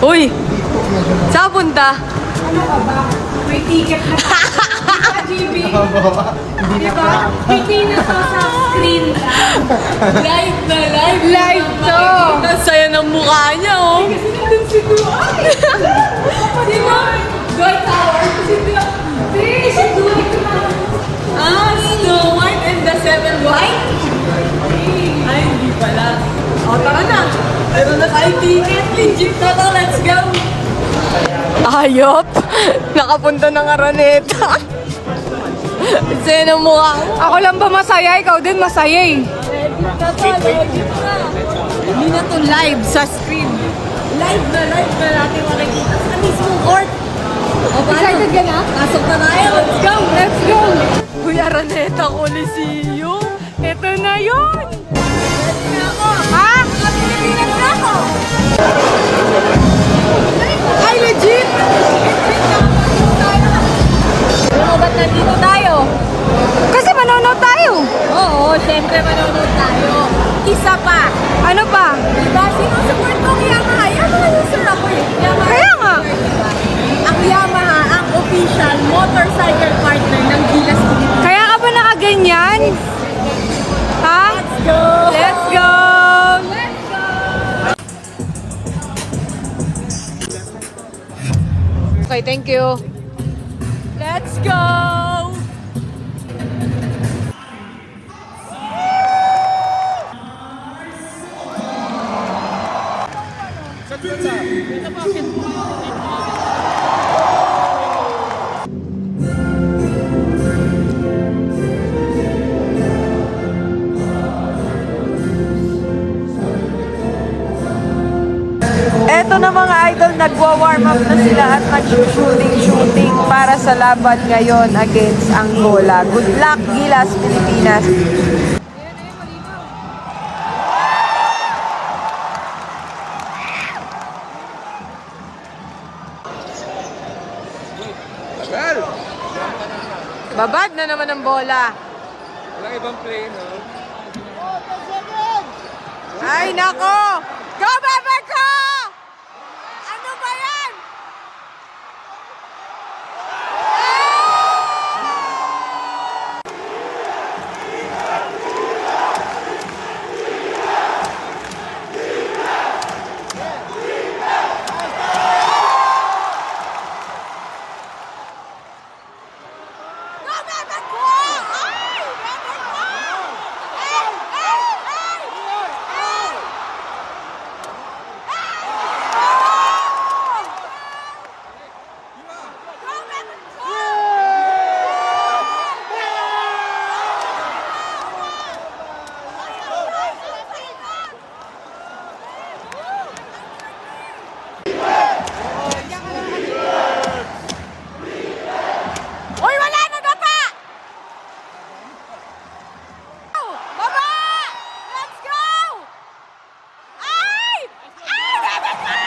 Uy! Saan punta? May ticket na GB. Diba? Hindi na to sa screen. Live na live! Live to. Ang saya ng mukha niya, oh! Kasi nandun si Dua. Di ba? Joy Tower. Si Dua. Di, si Dua. Ah, Snow White and the Seven White? Ay, hindi pala. O, tara na. Meron na tayong ticket. Legit na to. Let's go. Ayop. Nakapunta ng Araneta. Ng mukha mo. Ako lang ba masaya? Ikaw din masaya eh. Hindi na to live sa screen. Live na live na natin makikita sa mismong court. O, paano? Excited ka na? Pasok na tayo. Let's go. Let's go! Uy, Araneta Coliseum. Ito na yun! Na ako. Ha? Ay, legit! Ano ba't nandito tayo? Kasi manonood tayo. Oo, syempre manonood tayo. Isa pa. Ano pa? Diba? Sino support ko ang Yamaha? Yamaha user ako eh. Yamaha Kaya nga. diba? Ang Yamaha, ang official motorcycle partner ng Gilas. Kaya ka ba nakaganyan? Ha? Okay, thank you. Let's go! Eto na mga idol, nagwa-warm up na sila at nag-shooting-shooting para sa laban ngayon against Angola. Good luck, Gilas, Pilipinas! Babad na naman ang bola. Walang ibang play, no? Ay, nako! Go, Bebe ko! Ano ba yan? Go, Bebe ko! Ay! Bebe ko! Ay! Ay! Ay! Ay! Uy, wala na baba! Baba! Let's go! Ay! Ay, bebe ko!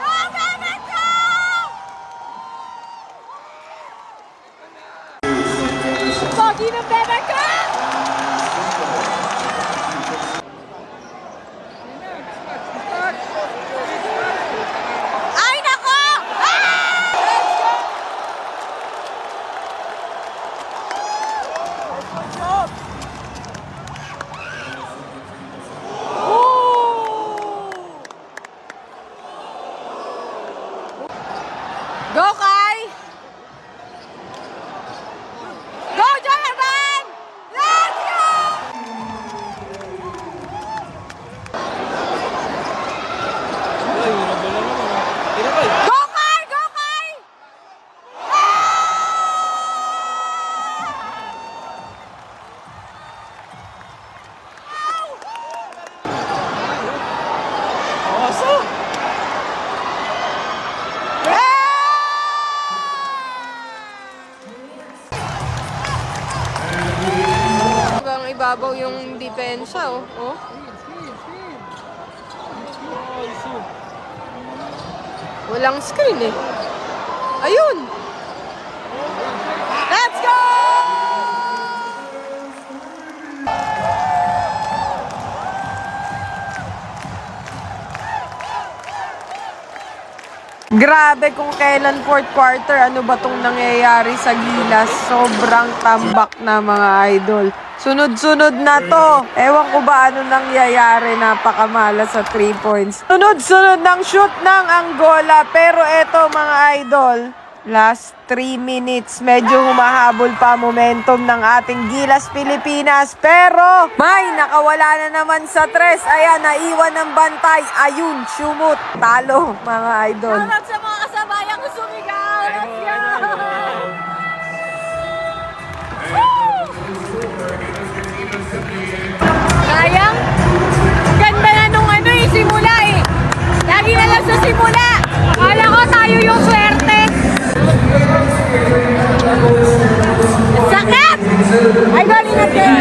Go, bebe ko! Pogi ng ibabaw yung depensa, oh. oh. Walang screen eh. Ayun! Let's go! Grabe kung kailan fourth quarter, ano ba tong nangyayari sa Gilas? Sobrang tambak na mga idol. Sunod-sunod na to. Ewan ko ba ano nangyayari, napakamala sa 3 points. Sunod-sunod ng shoot ng Angola, pero eto mga idol, last 3 minutes, medyo humahabol pa momentum ng ating Gilas Pilipinas. Pero may nakawala na naman sa tres. Ayan, naiwan ng bantay. Ayun, shumot. Talo mga idol. Shoutout sa mga sa simula! Akala ko tayo yung swerte! Sakit! Ay, galing na kayo!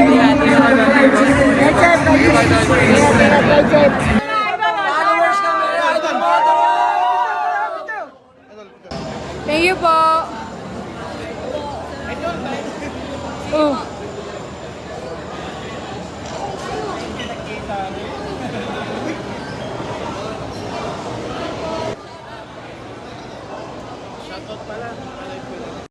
Thank you po. Oh.